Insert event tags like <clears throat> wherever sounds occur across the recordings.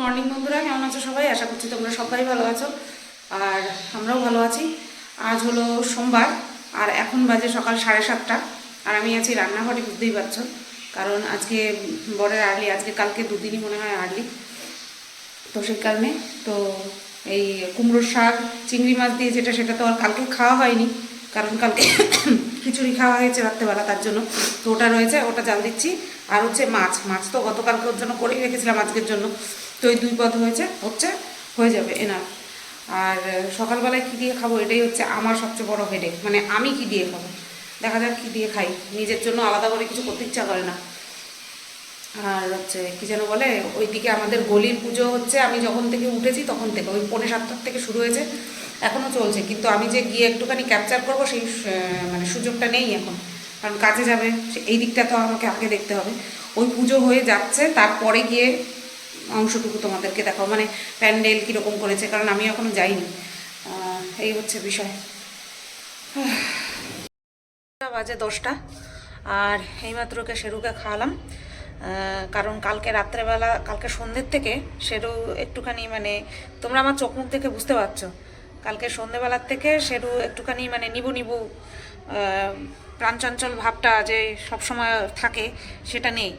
Morning বন্ধুরা, কেমন আছো সবাই? আশা করছি তোমরা সবাই ভালো আছো, আর আমরাও ভালো আছি। আজ হলো সোমবার, আর এখন বাজে সকাল সাড়ে সাতটা। আর আমি আছি রান্নাঘরে, বুঝতেই পারছ। কারণ আজকে বরের আর্লি, আজকে কালকে দুদিনই মনে হয় আর্লি। তো সেই কারণে, তো এই কুমড়োর শাক, চিংড়ি মাছ দিয়ে যেটা, সেটা তো আর কালকে খাওয়া হয়নি। কারণ কালকে খিচুড়ি খাওয়া হয়েছে রাত্রেবেলা, তার জন্য। তো ওটা রয়েছে, ওটা জাল দিচ্ছি। আর হচ্ছে মাছ মাছ তো গতকালকে ওর জন্য করেই রেখেছিলাম, আজকের জন্য। তো ওই দুই পদ হয়েছে, হচ্ছে, হয়ে যাবে এনার আর সকালবেলায় কী দিয়ে খাব এটাই হচ্ছে আমার সবচেয়ে বড় হেডেক মানে আমি কি দিয়ে খাব? দেখা যাক কী দিয়ে খাই, নিজের জন্য আলাদা করে কিছু করতে ইচ্ছা করে না। আর হচ্ছে, কী যেন বলে, ওইদিকে আমাদের গলির পুজো হচ্ছে, আমি যখন থেকে উঠেছি তখন থেকে, ওই পৌনে সাতটার থেকে শুরু হয়েছে এখনও চলছে। কিন্তু আমি যে গিয়ে একটুখানি ক্যাপচার করব সেই মানে সুযোগটা নেই এখন। কারণ কাজে যাবে এই দিকটা তো আমাকে আগে দেখতে হবে। ওই পুজো হয়ে যাচ্ছে, তারপরে গিয়ে অংশটুকু তোমাদেরকে দেখাও। মানে প্যান্ডেল কীরকম করেছে, কারণ আমি এখনও যাইনি। এই হচ্ছে বিষয়। বাজে দশটা। আর এইমাত্রকে শেরুকে খাওয়ালাম। কারণ কালকে রাত্রেবেলা, কালকে সন্ধ্যের থেকে সেরু একটুখানি মানে তোমরা আমার চোখ মুখ দেখে বুঝতে পারছ। কালকে সন্ধ্যেবেলার থেকে সেরু একটুখানি মানে নিবু নিবু প্রাণচঞ্চল ভাবটা যে সবসময় থাকে, সেটা নেই।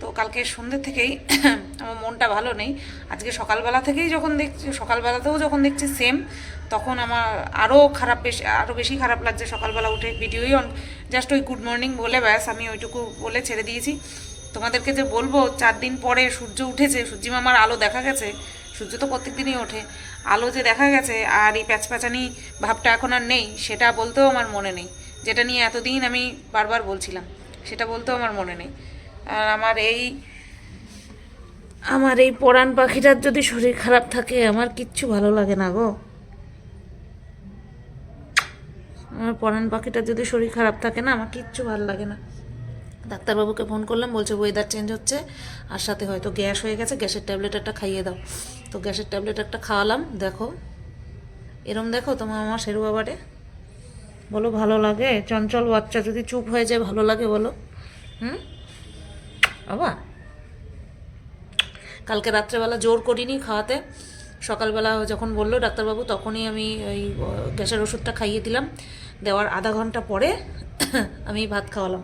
তো কালকে সন্ধ্যে থেকেই <clears throat> আমার মনটা ভালো নেই। আজকে সকালবেলা থেকেই যখন দেখছি, সকালবেলাতেও যখন দেখছি সেম তখন আমার আরও খারাপ বেশি আরও বেশি খারাপ লাগছে সকালবেলা উঠে। ভিডিওই অন জাস্ট ওই গুড মর্নিং বলে ব্যাস, আমি ওইটুকু বলে ছেড়ে দিয়েছি। তোমাদেরকে যে বলব, চার দিন পরে সূর্য উঠেছে, সূর্যি মামার আলো দেখা গেছে, সূর্য তো প্রত্যেক দিনই ওঠে। আলো যে দেখা গেছে আর এই প্যাচপ্যাচানি ভাবটা এখন আর নেই, সেটা বলতেও আমার মনে নেই। যেটা নিয়ে এতদিন আমি বারবার বলছিলাম, সেটা বলতেও আমার মনে নেই। আর আমার এই আমার এই পরাণ পাখিটার যদি শরীর খারাপ থাকে, আমার কিচ্ছু ভালো লাগে না গো। আমার পরাণ পাখিটার যদি শরীর খারাপ থাকে না, আমার কিচ্ছু ভালো লাগে না। ডাক্তারবাবুকে ফোন করলাম, বলছে ওয়েদার চেঞ্জ হচ্ছে, আর সাথে হয়তো গ্যাস হয়ে গেছে, গ্যাসের ট্যাবলেট একটা খাইয়ে দাও। তো গ্যাসের ট্যাবলেট একটা খাওয়ালাম, দেখো। এরম দেখো তোমার আমার শেরু বাবারে। বলো ভালো লাগে, চঞ্চল বাচ্চা যদি চুপ হয়ে যায়, ভালো লাগে বলো। হুম? বাবা। কালকে রাত্রেবেলা জোর করিনি খাওয়াতে। সকালবেলা যখন বলল ডাক্তারবাবু, তখনই আমি ওই গ্যাসের ওষুধটা খাইয়ে দিলাম। দেওয়ার আধা ঘণ্টা পরে <coughs> আমি ভাত খাওয়ালাম।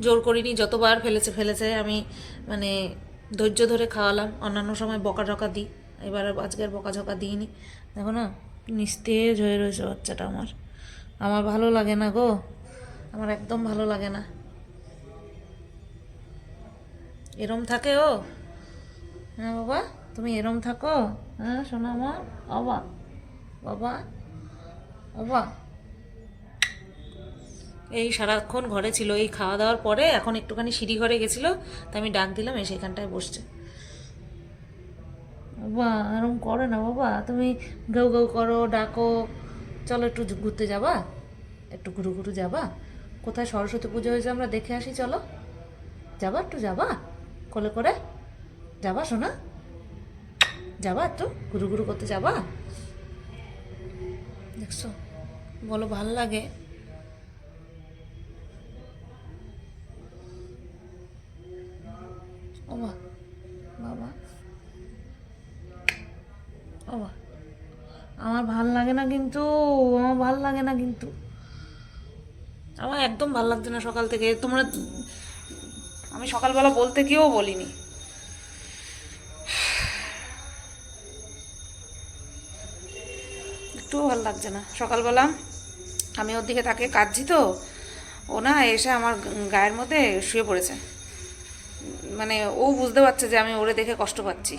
জোর করিনি, যতবার ফেলেছে ফেলেছে, আমি মানে ধৈর্য ধরে খাওয়ালাম। অন্যান্য সময় বকা ঝকা দিই, এবার আজকে আর বকা ঝকা দিইনি। দেখো না, নিস্তেজ হয়ে রয়েছে বাচ্চাটা আমার। আমার ভালো লাগে না গো। আমার একদম ভালো লাগে না। এরম থাকে ও হ্যাঁ বাবা, তুমি এরম থাকো। হ্যাঁ শোনো আমার। বাবা বাবা বাবা। এই সারাক্ষণ ঘরে ছিল, এই খাওয়া দাওয়ার পরে এখন একটুখানি সিঁড়ি ঘরে গেছিল, তা আমি ডাক দিলাম, এসে এখানটায় বসছে। বাবা, এরম করে না বাবা, তুমি গৌ গৌ করো, ডাকো। চলো একটু ঘুরতে যাবা? একটু ঘুরু ঘুরু যাবা? কোথায় সরস্বতী পুজো হয়েছে আমরা দেখে আসি, চলো। যাবা একটু, যাবা? কোলে করে যাবা শোনা যাবা একটু ঘুরু ঘুরু করতে যাবা। দেখছ, বলো ভালো লাগে। ওমা, বাবা। বাবা আমার ভালো লাগে না কিন্তু, আমার ভালো লাগে না কিন্তু। আমার একদম ভালো লাগছে না সকাল থেকে। তোমরা আমি সকালবেলা বলতে গিয়েও বলিনি। একটুও ভালো লাগছে না। সকালবেলা আমি ওর দিকে তাকে কাঁদছি তো। ও না এসে আমার গায়ের মধ্যে শুয়ে পড়েছে। মানে ও বুঝতে পারছে যে আমি ওরে দেখে কষ্ট পাচ্ছি।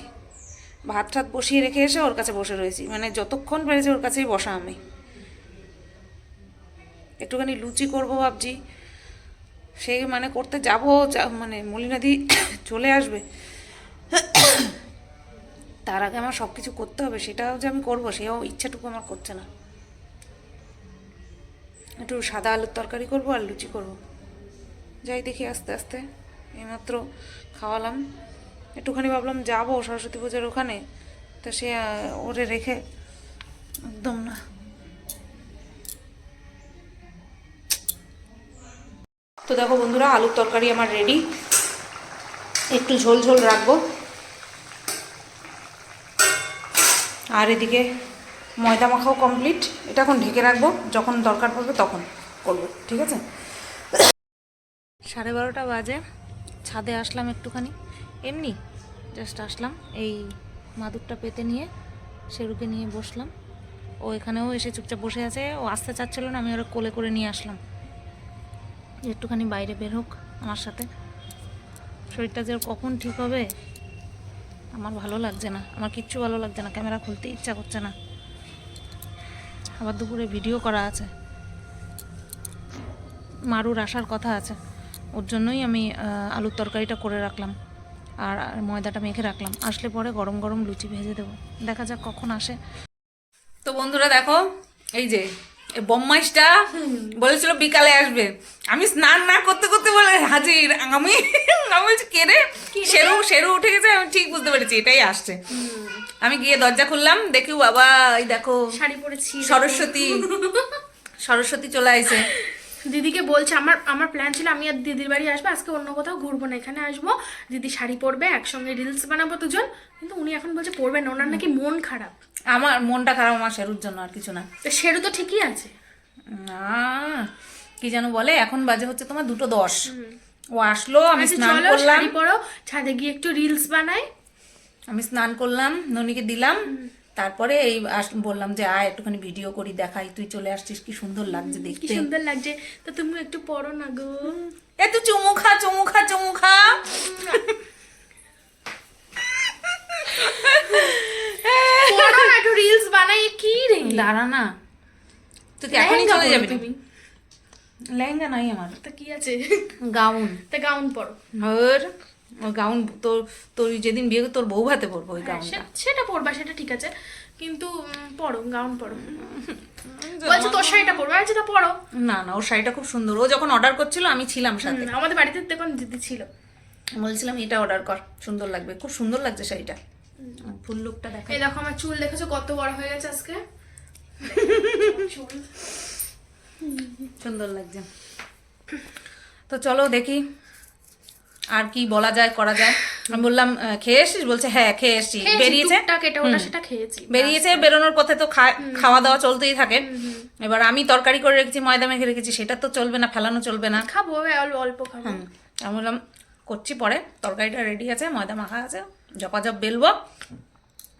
ভাত ঠাত বসিয়ে রেখে এসে ওর কাছে বসে রয়েছি। মানে যতক্ষণ পেরেছি ওর কাছেই বসা আমি। একটুখানি লুচি করব ভাবছি। সেই মানে করতে যাব মানে মলিনাদি <coughs> চলে আসবে। <coughs> তার আগে আমার সব কিছু করতে হবে, সেটাও যে আমি করব, সেও ইচ্ছাটুকু আমার করছে না। একটু সাদা আলুর তরকারি করব আর লুচি করব। যাই দেখি আস্তে আস্তে, এইমাত্র খাওয়ালাম। একটুখানি ভাবলাম যাব সরস্বতী পূজার ওখানে, তা সে ওরে রেখে, একদম না। তো দেখো বন্ধুরা, আলুর তরকারি আমার রেডি একটু ঝোল ঝোল রাখব। আর এদিকে ময়দা মাখাও কমপ্লিট এটা এখন ঢেকে রাখব, যখন দরকার পড়বে তখন করব, ঠিক আছে? সাড়ে বারোটা বাজে, ছাদে আসলাম একটুখানি। এমনি জাস্ট আসলাম, এই মাদুরটা পেতে নিয়ে সেরুকে নিয়ে বসলাম। ও এখানেও এসে চুপচাপ বসে আছে, ও আসতে চাচ্ছিল না, আমি ওরা কোলে করে নিয়ে আসলাম। একটুখানি বাইরে বের হোক আমার সাথে। শরীরটা যে কখন ঠিক হবে, আমার ভালো লাগছে না। আমার কিচ্ছু ভালো লাগছে না, ক্যামেরা খুলতে ইচ্ছা করছে না। আবার দুপুরে ভিডিও করা আছে। মারুর আসার কথা আছে। ওর জন্যই আমি আলুর তরকারিটা করে রাখলাম। আর ময়দাটা মেখে রাখলাম। আসলে পরে গরম গরম লুচি ভেজে দেবো। দেখা যাক কখন আসে। তো বন্ধুরা দেখো, এই যে বম্মাইশটা বলেছিল বিকালে আসবে। আমি স্নান না করতে করতে বলে হাজির। আমি আমি বলছি কে রে? সেরু সেরু উঠে গেছে আমি ঠিক বুঝতে পেরেছি এটাই আসছে। আমি গিয়ে দরজা খুললাম দেখি বাবা এই দেখো শাড়ি পরেছি সরস্বতী সরস্বতী চলে আইছে। দিদিকে বলছে আমার আমার প্ল্যান ছিল আমি আর দিদির বাড়ি আসব আজকে অন্য কোথাও ঘুরবো না এখানে আসব। দিদি শাড়ি পরবে একসঙ্গে রিলস বানাবো দুজন। কিন্তু উনি এখন বলছে পরবে না। ওনার নাকি মন খারাপ। আমার মনটা খারাপ আমার শেরুর জন্য আর কিছু না। সেরু তো ঠিকই আছে। না কি যেন বলে এখন বাজে হচ্ছে তোমার দুটো দশ। ও আসলো আমি আচ্ছা, স্নান করলাম। শাড়ি পরো ছাদে গিয়ে একটু রিলস বানাই। আমি স্নান করলাম ননিকে দিলাম। তারপরে এই বললাম যে আয় একটুখানি ভিডিও করি দেখাই তুই চলে আসছিস কি সুন্দর লাগছে কি সুন্দর লাগছে। তো তুমি একটু পরো না গো। এ তুই চুমু খা চুমু খা চুমু খা। পরো না একটু রিলস বানাই কি রে? দাঁড়া না। তুই এখনই চলে যাবি তুমি। লেহেঙ্গা নাই আমার। তা কি আছে? গাউন। তা গাউন পরো। ওর ওই গাউন তোর তোর যেদিন বিয়ে তোর বউ হাতে পরবো ওই হ্যাঁ, গাউনটা সে- সেটা পরবা সেটা ঠিক আছে। কিন্তু পরো গাউন পরো। বলছে তোর শাড়িটা পরবো? আচ্ছা তা পরো। না না ওর শাড়িটা খুব সুন্দর। ও যখন অর্ডার করছিল আমি ছিলাম সাথে। আমাদের বাড়িতে দেখুন দিদি ছিল। বলছিলাম এটা অর্ডার কর সুন্দর লাগবে খুব সুন্দর লাগছে শাড়িটা। ফুল লুকটা দেখা। এই দেখো আমার চুল দেখেছ কত বড় হয়ে গেছে আজকে? চুল। সুন্দর লাগছে। তো চলো দেখি। আর কি বলা যায় করা যায়। আমি বললাম খেয়ে এসছিস? বলছে হ্যাঁ খেয়ে এসছি। খেয়েছি, বেরিয়েছে বেরিয়েছে বেরোনোর পথে তো খাওয়া দাওয়া চলতেই থাকে। এবার আমি তরকারি করে রেখেছি ময়দা মেখে রেখেছি সেটা তো চলবে না ফেলানো চলবে না। খাব অল্প খাব। আমি বললাম করছি পরে তরকারিটা রেডি আছে ময়দা মাখা আছে জপাজপ বেলবো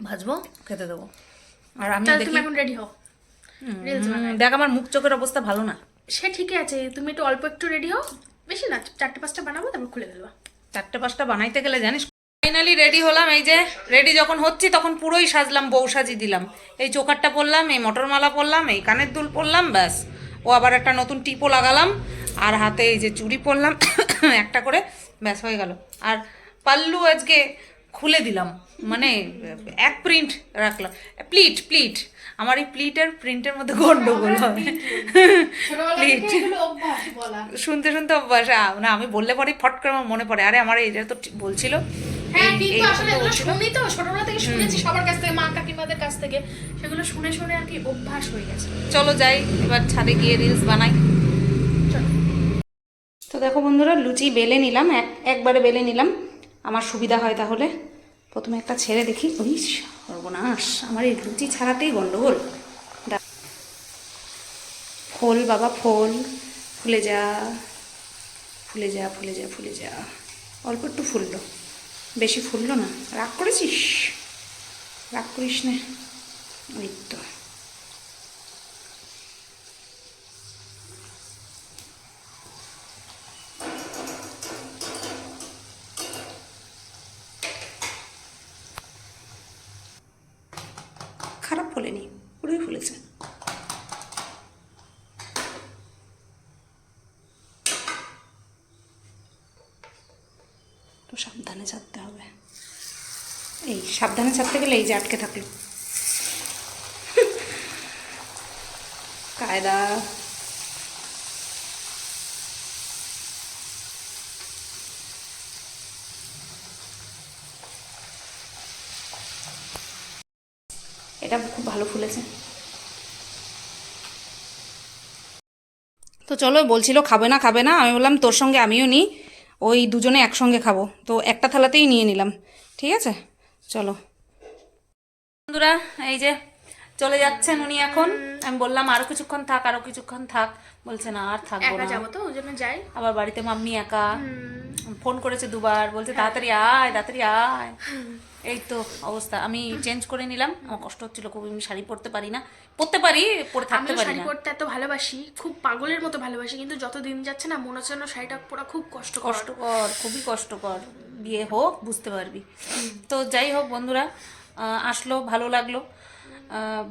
ভাজবো খেতে দেবো। আর আমি দেখি এখন রেডি হও। দেখ আমার মুখ চোখের অবস্থা ভালো না। সে ঠিকই আছে তুমি একটু অল্প একটু রেডি হও। বেশি না, চারটে পাঁচটা বানাবো, তারপর খুলে ফেলবা। চারটে পাঁচটা বানাইতে গেলে জানিস ফাইনালি রেডি হলাম, এই যে রেডি যখন হচ্ছি তখন পুরোই সাজলাম, বউ সাজি দিলাম। এই চোকারটা পরলাম, এই মটরমালা পরলাম, এই কানের দুল পরলাম, ব্যাস। ও আবার একটা নতুন টিপও লাগালাম, আর হাতে এই যে চুড়ি পরলাম, <coughs> একটা করে, ব্যাস হয়ে গেল। আর পাল্লু আজকে খুলে দিলাম মানে এক প্রিন্ট রাখলাম। প্লিট প্লিট আমার এই প্লিটের প্রিন্টের মধ্যে গন্ডগোল হবে প্লিট <laughs> শুনতে শুনতে অভ্যাস না আমি বললে পরে ফট করে আমার মনে পড়ে। আরে আমার এটা তো বলছিল হ্যাঁ এই- কিন্তু এই আসলে কথা এগুলো শুনি তো ছোটবেলা থেকে শুনেছি সবার কাছ থেকে মা কাকিমাদের কাছ থেকে। সেগুলো শুনে শুনে আর কি অভ্যাস হয়ে গেছে। চলো যাই এবার ছাদে গিয়ে রিলস বানাই। চলো। তো দেখো বন্ধুরা লুচি বেলে নিলাম এক একবারে বেলে নিলাম। আমার সুবিধা হয় তাহলে। প্রথমে একটা ছেড়ে দেখি ওই সর্বনাশ। আমার এই লুচি ছাড়াতেই গন্ডগোল। ফোল বাবা, ফোল। ফুলে যা ফুলে যা ফুলে যা ফুলে যা। অল্প একটু ফুললো। বেশি ফুললো না। রাগ করেছিস? রাগ করিস না। ওই তো খারাপ ফলেনি পুরোই ফুলেছে তো সাবধানে ছাড়তে হবে এই সাবধানে ছাড়তে গেলে এই যে আটকে থাকল। কায়দা। এটা খুব ভালো ফুলেছে। তো চলো বলছিল, খাবে না খাবে না। আমি বললাম, তোর সঙ্গে আমিও নিই ওই দুজনে একসঙ্গে খাব। তো একটা থালাতেই নিয়ে নিলাম। ঠিক আছে? চলো। বন্ধুরা এই যে চলে যাচ্ছেন উনি এখন। আমি বললাম আরও কিছুক্ষণ থাক আরও কিছুক্ষণ থাক। বলছে না আর থাকব না। যাব তো ওই জন্য যাই। আবার বাড়িতে মাম্মি একা। ফোন করেছে দুবার বলছে তাড়াতাড়ি আয় তাড়াতাড়ি আয়। <laughs> এই তো অবস্থা। আমি চেঞ্জ করে নিলাম। আমার কষ্ট হচ্ছিল খুব আমি শাড়ি পরতে পারি না। পরতে পারি পরে থাকতে পারি শাড়ি না। পরতে এত ভালোবাসি খুব পাগলের মতো ভালোবাসি কিন্তু যত দিন যাচ্ছে না মনে হচ্ছে যেন শাড়িটা পরা খুব কষ্ট কষ্টকর খুবই কষ্টকর। বিয়ে হোক বুঝতে পারবি। তো যাই হোক বন্ধুরা আসলো ভালো লাগল।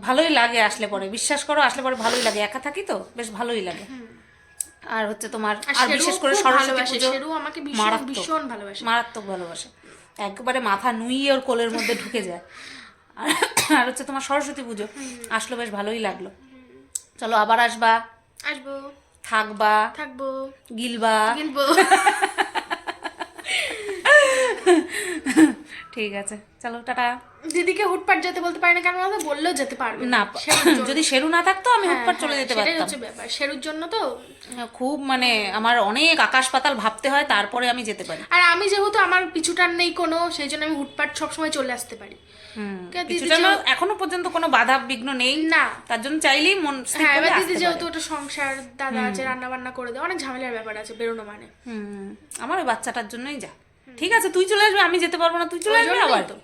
ভালোই লাগে আসলে পরে। বিশ্বাস করো আসলে পরে ভালোই লাগে। একা থাকি তো বেশ ভালোই লাগে। আর হচ্ছে তোমার আর বিশেষ করে সরস্বতী পুজো আমাকে ভীষণ মারাত্মক। ভালোবাসে। মারাত্মক ভালোবাসে। একবারে মাথা নুইয়ে ওর কোলের মধ্যে ঢুকে যায়। আর <coughs> হচ্ছে তোমার সরস্বতী পুজো আসলো বেশ ভালোই লাগল। চলো আবার আসবা। আসব। থাকবা। থাকব। গিলবা। কিনবো <laughs> ঠিক আছে। চলো টাটা। দিদিকে হুটপাট যেতে বলতে পারি না কেন বলতো বললেও যেতে পারবে না। <clears throat> যদি শেরু না থাকতো আমি হ্যাঁ, হুটপাট চলে হ্যাঁ, যেতে সেটাই পারতাম। হচ্ছে ব্যাপার। শেরুর জন্য তো খুব মানে আমার অনেক আকাশ পাতাল ভাবতে হয় তারপরে আমি যেতে পারি। আর আমি যেহেতু আমার পিছুটার নেই কোনো সেই জন্য আমি হুটপাট সবসময় চলে আসতে পারি। না এখনও পর্যন্ত কোনো বাধা বিঘ্ন নেই। না। তার জন্য চাইলেই মন হ্যাঁ এবার দিদি যেহেতু। ওটা সংসার দাদা আছে রান্না বান্না করে দেয় অনেক ঝামেলার ব্যাপার আছে বেরোনো মানে। হুম আমার ওই বাচ্চাটার জন্যই যা। ঠিক আছে তুই চলে আসবি আমি যেতে পারব না তুই চলে আসবি আবার? তো।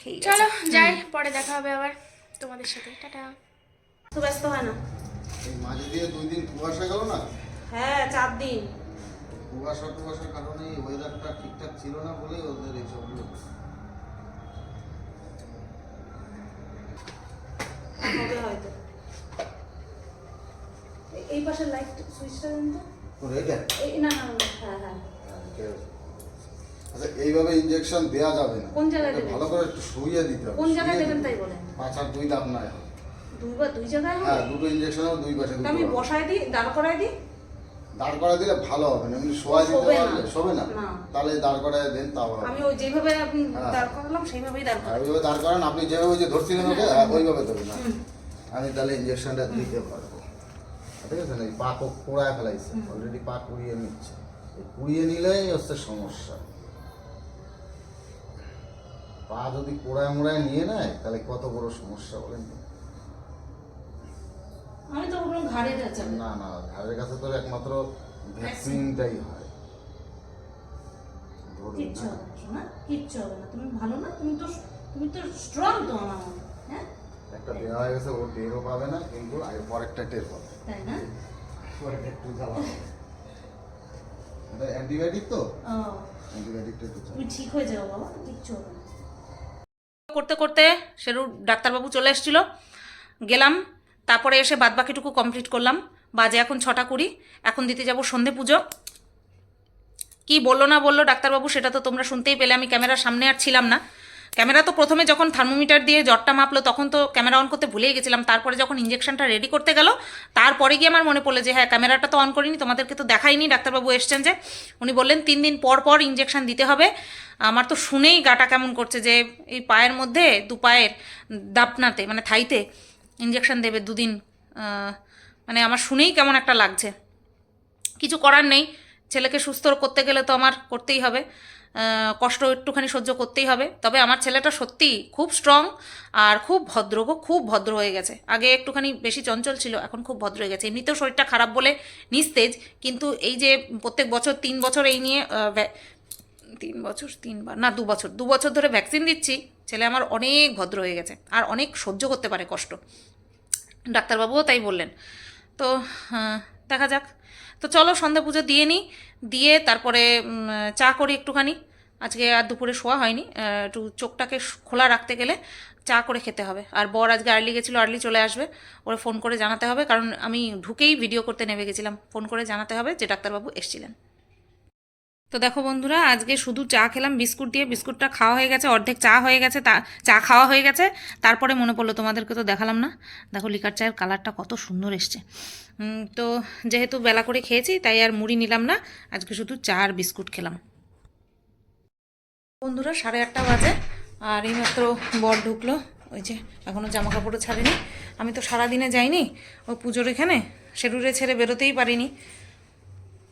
ঠিক চলো যাই পরে দেখা হবে আবার তোমাদের সাথে। টাটা। তো ব্যস্ত হয় না। এই মাঝে দিয়ে দুই দিন কুয়াশা গেল না? হ্যাঁ চার দিন। কুয়াশা কুয়াশার কারণে ওয়েদারটা ঠিকঠাক ছিল না বলে ওদের এইসবগুলো হবে হয়তো। এই পাশের লাইট সুইচটা দেন তো। এই না না না, হ্যাঁ হ্যাঁ। আচ্ছা এইভাবে ইনজেকশন দেয়া যাবে না। কোন জায়গায় দেবেন? ভালো করে একটু শুইয়ে দিতে হবে। কোন জায়গায় দেবেন তাই। বলেন? পাছার দুই দাম নাই দুইবার দুই জায়গায় হ্যাঁ দুটো ইনজেকশন দুই পাশে আমি। বসায় দিই দাঁড় করায় দিই? দাঁড় করা দিলে ভালো হবে না এমনি শোয়া দিতে না। পারলে শোবে না। না। তাহলে দাঁড় করায় দেন তাও হবে। আমি ওই যেভাবে হ্যাঁ। দাঁড় করালাম সেইভাবেই দাঁড় আর ওইভাবে দাঁড় করান আপনি যেভাবে যে ধরছিলেন ওকে হ্যাঁ, ওইভাবে ধরুন না আমি তাহলে ইনজেকশনটা দিতে পারব। ঠিক আছে না পা পোড়ায় ফেলাইছে অলরেডি পা কুড়িয়ে নিচ্ছে। কুড়িয়ে নিলেই হচ্ছে সমস্যা। পা যদি কোড়ায় মোড়ায় নিয়ে নেয় তাহলে কত বড় সমস্যা বলেন তো? আমি তো বললাম ঘাড়ে যাচ্ছে না না ঘাড়ের কাছে তো একমাত্র ভ্যাকসিনটাই হয়। কিচ্ছু হবে না কিচ্ছু হবে না। তুমি ভালো না তুমি তো তুমি তো স্ট্রং তো আমার হ্যাঁ? একটা দেওয়া হয়ে গেছে ও টেরও পাবে না কিন্তু আগে পরেরটা টের পাবে। তাই না? পরেরটা একটু জ্বালা এটা অ্যান্টিবায়োটিক তো? অ্যান্টিবায়োটিকটা তুমি ঠিক হয়ে যাও বাবা কিচ্ছু হবে করতে করতে সেরু ডাক্তারবাবু চলে এসেছিল। গেলাম, তারপরে এসে বাদবাকিটুকু কমপ্লিট করলাম। বাজে এখন ছটা কুড়ি, এখন দিতে যাব সন্ধে পুজো। কি বলল না বলল ডাক্তারবাবু সেটা তো তোমরা শুনতেই পেলে, আমি ক্যামেরার সামনে আর ছিলাম না। ক্যামেরা তো প্রথমে যখন থার্মোমিটার দিয়ে জ্বরটা মাপলো, তখন তো ক্যামেরা অন করতে ভুলেই গেছিলাম। তারপরে যখন ইঞ্জেকশনটা রেডি করতে গেল, তারপরে গিয়ে আমার মনে পড়ল যে হ্যাঁ ক্যামেরাটা তো অন করিনি, তোমাদেরকে তো দেখাইনি। ডাক্তারবাবু এসছেন যে, উনি বললেন, তিন দিন পর পর ইঞ্জেকশন দিতে হবে। আমার তো শুনেই গাটা কেমন করছে যে, এই পায়ের মধ্যে, দু পায়ের দাপনাতে মানে থাইতে ইঞ্জেকশন দেবে দুদিন। মানে আমার শুনেই কেমন একটা লাগছে। কিছু করার নেই, ছেলেকে সুস্থ করতে গেলে তো আমার করতেই হবে। কষ্ট একটুখানি সহ্য করতেই হবে। তবে আমার ছেলেটা সত্যিই খুব স্ট্রং আর খুব ভদ্র গো, খুব ভদ্র হয়ে গেছে। আগে একটুখানি বেশি চঞ্চল ছিল, এখন খুব ভদ্র হয়ে গেছে। এমনিতেও শরীরটা খারাপ বলে নিস্তেজ, কিন্তু এই যে প্রত্যেক বছর, তিন বছর এই নিয়ে তিন বছর, তিনবার, না দু বছর দু বছর ধরে ভ্যাকসিন দিচ্ছি, ছেলে আমার অনেক ভদ্র হয়ে গেছে আর অনেক সহ্য করতে পারে কষ্ট। ডাক্তারবাবুও তাই বললেন। তো দেখা যাক। তো চলো সন্ধ্যা পুজো দিয়ে নিই, দিয়ে তারপরে চা করি একটুখানি। আজকে আর দুপুরে শোয়া হয়নি একটু চোখটাকে খোলা রাখতে গেলে চা করে খেতে হবে। আর বর আজকে আর্লি গেছিল আর্লি চলে আসবে, ওরা ফোন করে জানাতে হবে, কারণ আমি ঢুকেই ভিডিও করতে নেমে গেছিলাম। ফোন করে জানাতে হবে যে ডাক্তারবাবু এসছিলেন। তো দেখো বন্ধুরা, আজকে শুধু চা খেলাম, বিস্কুট দিয়ে। বিস্কুটটা খাওয়া হয়ে গেছে, অর্ধেক চা হয়ে গেছে, তা চা খাওয়া হয়ে গেছে। তারপরে মনে পড়ল তোমাদেরকে তো দেখালাম না। দেখো লিকার চায়ের কালারটা কত সুন্দর এসছে। তো যেহেতু বেলা করে খেয়েছি, তাই আর মুড়ি নিলাম না। আজকে শুধু চা আর বিস্কুট খেলাম। বন্ধুরা, সাড়ে আটটা বাজে, আর এইমাত্র বর ঢুকলো। ওই যে এখনও জামা কাপড়ও ছাড়েনি। আমি তো সারাদিনে যাইনি ওই পুজোর এখানে। শেরুরে ছেড়ে বেরোতেই পারিনি।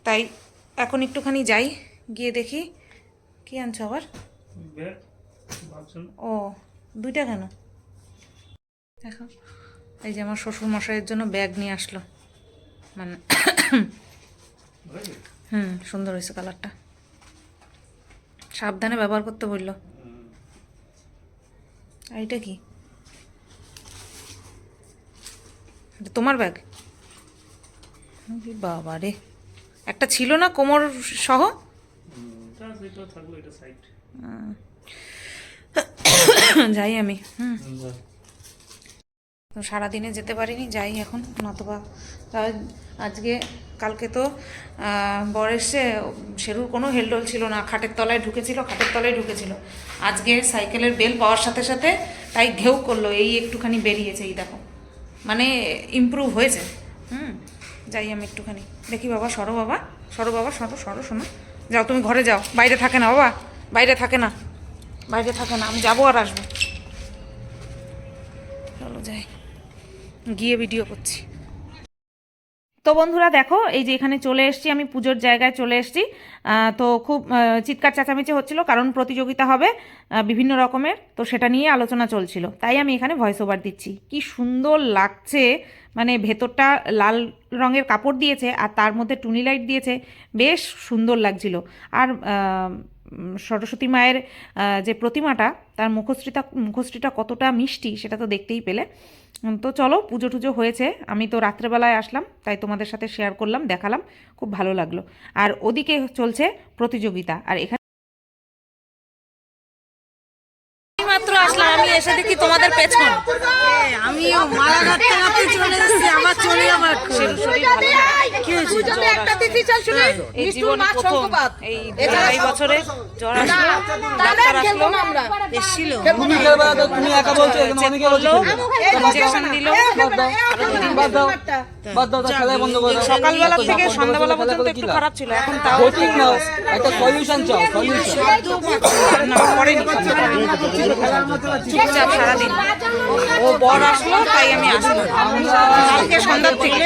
তাই এখন একটুখানি যাই। গিয়ে দেখি। কি আনছো আবার? ও দুইটা কেন? দেখো এই যে আমার শ্বশুর মশাইয়ের জন্য ব্যাগ নিয়ে আসলো। মানে হুম সুন্দর হয়েছে কালারটা। সাবধানে ব্যবহার করতে বলল। আর এটা কি? তোমার ব্যাগ? বাবা রে একটা ছিল না কোমর সহ? <coughs> যাই আমি হুম। সারাদিনে যেতে পারিনি যাই এখন নতবা। আজকে কালকে তো বর এসে সেরুর কোনো হেলডোল ছিল না খাটের তলায় ঢুকেছিল খাটের তলায় ঢুকেছিল। আজকে সাইকেলের বেল পাওয়ার সাথে সাথে তাই ঘেউ করল এই একটুখানি বেরিয়েছে এই দেখো। মানে ইমপ্রুভ হয়েছে হুম। যাই আমি একটুখানি দেখি বাবা সরো বাবা সরো বাবা সরো সরো শোনো। যাও, তুমি ঘরে যাও। বাইরে থাকে না, বাবা। বাইরে থাকে না। বাইরে থাকে না। আমি যাব আর আসব। চলো যাই। গিয়ে ভিডিও করছি। তো বন্ধুরা দেখো, এই যে এখানে চলে এসেছি, আমি পুজোর জায়গায় চলে এসেছি। তো খুব চিৎকার চেঁচামেচি হচ্ছিল, কারণ প্রতিযোগিতা হবে বিভিন্ন রকমের, তো সেটা নিয়ে আলোচনা চলছিল। তাই আমি এখানে ভয়েস ওভার দিচ্ছি। কি সুন্দর লাগছে মানে ভেতরটা লাল রঙের কাপড় দিয়েছে, আর তার মধ্যে টুনি লাইট দিয়েছে, বেশ সুন্দর লাগছিল। আর সরস্বতী মায়ের যে প্রতিমাটা, তার মুখশ্রীটা মুখশ্রীটা কতটা মিষ্টি, সেটা তো দেখতেই পেলে। তো চলো, পুজো টুজো হয়েছে। আমি তো রাত্রেবেলায় আসলাম, তাই তোমাদের সাথে শেয়ার করলাম, দেখালাম। খুব ভালো লাগল। আর ওদিকে চলছে প্রতিযোগিতা। আর এখানে আসলাম আমি এসে দেখি তোমাদের পেছন। আমিও মারা ঘাটতে ঘাটতে চলে এসেছি আবার চলে যাব শরীর শরীর ভালো না। কি হয়েছে? এই জীবনে প্রথম। এই এই বছরে জ্বর আসলো ডাক্তার আসলো। এসেছিল। তুমি একা বলছো অনেকে করল বলছে? দিল। বাদ দাও বাদ দাও। বাদ দাও তার খেলায় বন্ধ করে। দাও সকালবেলা থেকে সন্ধ্যাবেলা পর্যন্ত একটু খারাপ ছিল এখন তাও নাও একটা সলিউশন চাও সলিউশন না করেনি চুপচাপ সারাদিন। ও বর আসলো তাই আমি আসলাম। কালকে সন্ধ্যার থেকে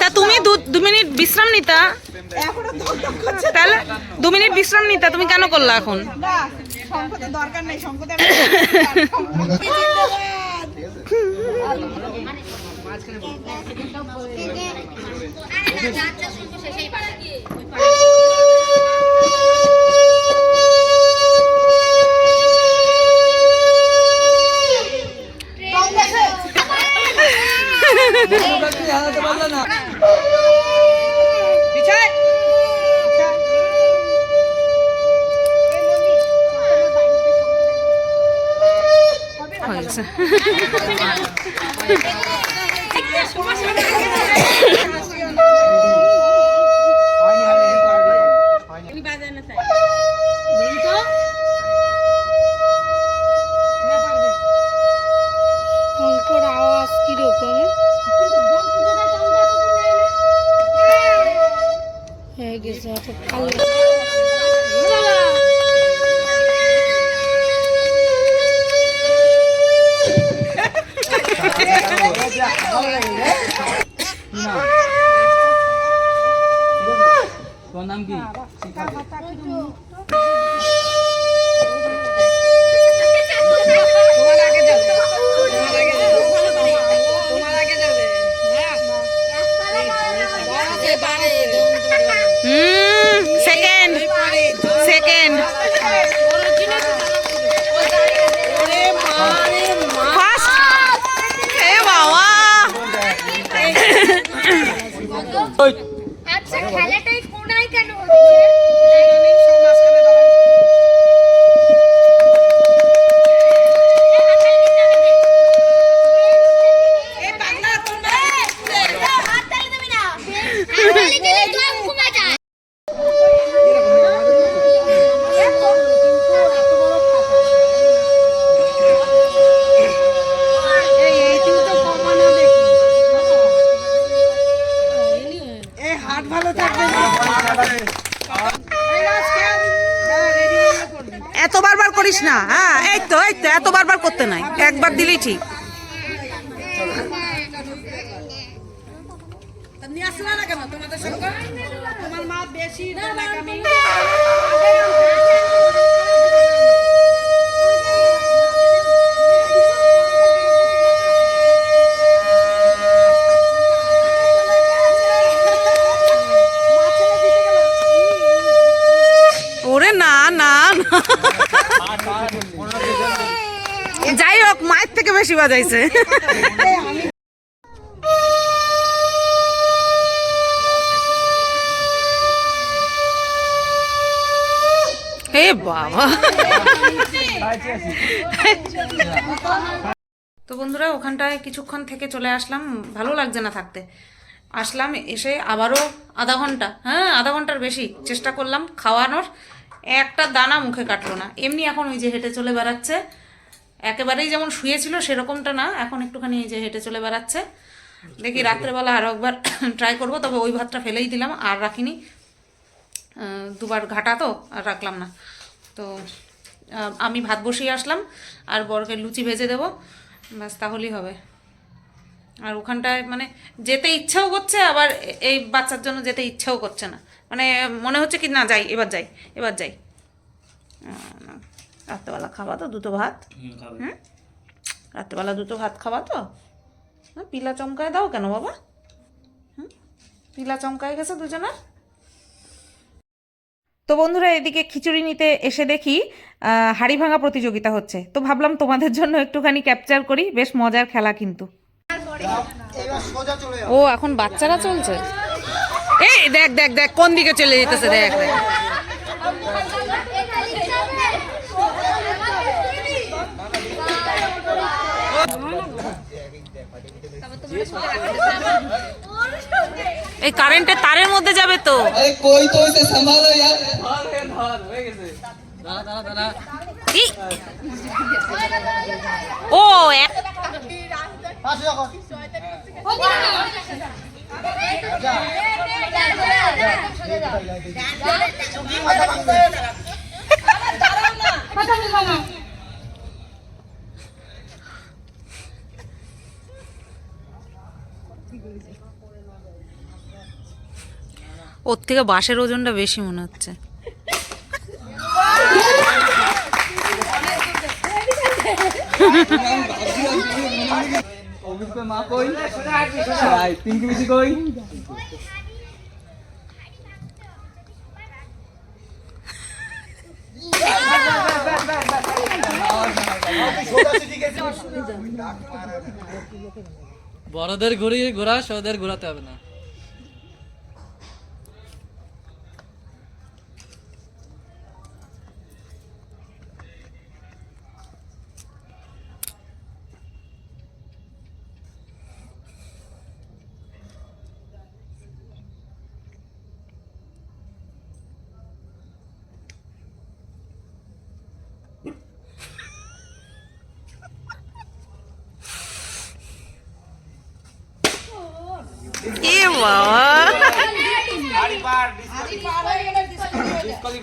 তা তুমি দু দু মিনিট বিশ্রাম নিতা। তাহলে দু মিনিট বিশ্রাম নিতা তুমি কেন করলা এখন? না দরকার নেই সংকটে <laughs> <laughs> হয়েছে। <laughs> <laughs> হ্যাঁ এই তো এই তো, এত বারবার করতে নাই। একবার দিলেই ঠিক। না তোমার মা বেশি বেশি বাজাইছে। হে বাবা। তো বন্ধুরা, ওখানটায় কিছুক্ষণ থেকে চলে আসলাম। ভালো লাগছে না থাকতে। আসলাম, এসে আবারও আধা ঘণ্টা। হ্যাঁ আধা ঘণ্টার বেশি চেষ্টা করলাম খাওয়ানোর। একটা দানা মুখে কাটলো না। এমনি এখন ওই যে হেঁটে চলে বেড়াচ্ছে। একেবারেই যেমন শুয়েছিল সেরকমটা না এখন একটুখানি যে হেঁটে চলে বেড়াচ্ছে। দেখি রাত্রেবেলা আরও একবার <coughs> ট্রাই করব তবে ওই ভাতটা ফেলেই দিলাম আর রাখিনি। দুবার ঘাটা তো আর রাখলাম না। তো আমি ভাত বসিয়ে আসলাম আর বরকে লুচি ভেজে দেবো ব্যাস তাহলেই হবে। আর ওখানটায় মানে যেতে ইচ্ছাও করছে আবার এই বাচ্চার জন্য যেতে ইচ্ছাও করছে না। মানে মনে হচ্ছে কি না যাই এবার যাই এবার যাই। রাত্রেবেলা খাওয়া তো দুটো ভাত? হুম রাত্রেবেলা দুটো ভাত খাওয়া তো? হ্যাঁ পিলা চমকায় দাও কেন বাবা? হুম? পিলা চমকায় গেছে দুজনের? তো বন্ধুরা এদিকে খিচুড়ি নিতে এসে দেখি হাড়ি ভাঙা প্রতিযোগিতা হচ্ছে। তো ভাবলাম তোমাদের জন্য একটুখানি ক্যাপচার করি বেশ মজার খেলা কিন্তু। ও এখন বাচ্চারা চলছে? এই দেখ দেখ দেখ কোন দিকে চলে যেতেছে দেখ দেখ। এই কারেন্টের তারের মধ্যে যাবে তো। ও এক আচ্ছা। ওর থেকে বাঁশের ওজনটা বেশি মনে হচ্ছে। বড়দের ঘুরিয়ে ঘোরা ছোটদের ঘোরাতে হবে না। এ বাবা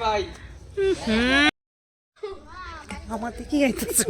ভাই আমার দিকে আইতেছে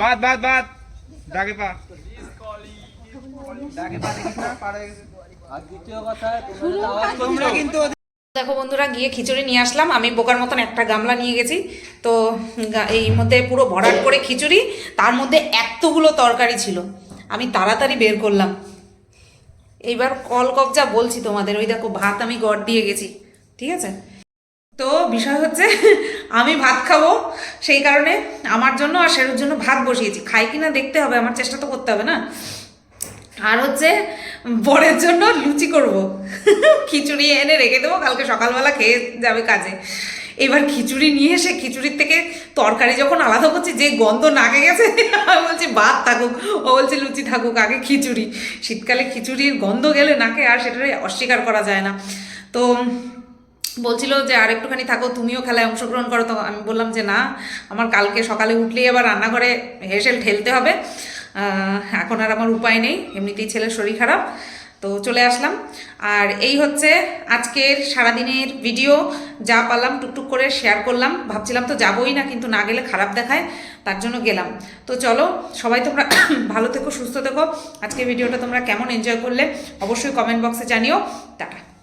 বাদ বাদ বাদ। পা। দেখো বন্ধুরা গিয়ে খিচুড়ি নিয়ে আসলাম। আমি বোকার মতন একটা গামলা নিয়ে গেছি। তো এই মধ্যে পুরো ভরাট করে খিচুড়ি তার মধ্যে এতগুলো তরকারি ছিল। আমি তাড়াতাড়ি বের করলাম। এইবার কল কবজা বলছি তোমাদের ওই দেখো ভাত আমি গড় দিয়ে গেছি। ঠিক আছে? তো বিষয় হচ্ছে আমি ভাত খাব, সেই কারণে আমার জন্য আর সেরুর জন্য ভাত বসিয়েছি। খাই কিনা দেখতে হবে, আমার চেষ্টা তো করতে হবে না। আর হচ্ছে, বরের জন্য লুচি করব। খিচুড়ি এনে রেখে দেবো, কালকে সকালবেলা খেয়ে যাবে কাজে। এবার খিচুড়ি নিয়ে এসে খিচুড়ির থেকে তরকারি যখন আলাদা করছি, যে গন্ধ নাকে গেছে, আমি বলছি, ভাত থাকুক। ও বলছে, লুচি থাকুক, আগে খিচুড়ি। শীতকালে খিচুড়ির গন্ধ গেলে নাকে আর সেটাই অস্বীকার করা যায় না। তো বলছিল যে আর একটুখানি থাকো, তুমিও খেলায় অংশগ্রহণ করো। তো আমি বললাম যে, না, আমার কালকে সকালে উঠলেই আবার রান্নাঘরে হেসেল ঠেলতে হবে। এখন আর আমার উপায় নেই, এমনিতেই ছেলের শরীর খারাপ। তো চলে আসলাম। আর এই হচ্ছে আজকের সারাদিনের ভিডিও। যা পারলাম টুকটুক করে শেয়ার করলাম। ভাবছিলাম তো যাবোই না, কিন্তু না গেলে খারাপ দেখায়, তার জন্য গেলাম। তো চলো, সবাই তোমরা <coughs> ভালো থেকো, সুস্থ থেকো। আজকে ভিডিওটা তোমরা কেমন এনজয় করলে, অবশ্যই কমেন্ট বক্সে জানিও। টাটা।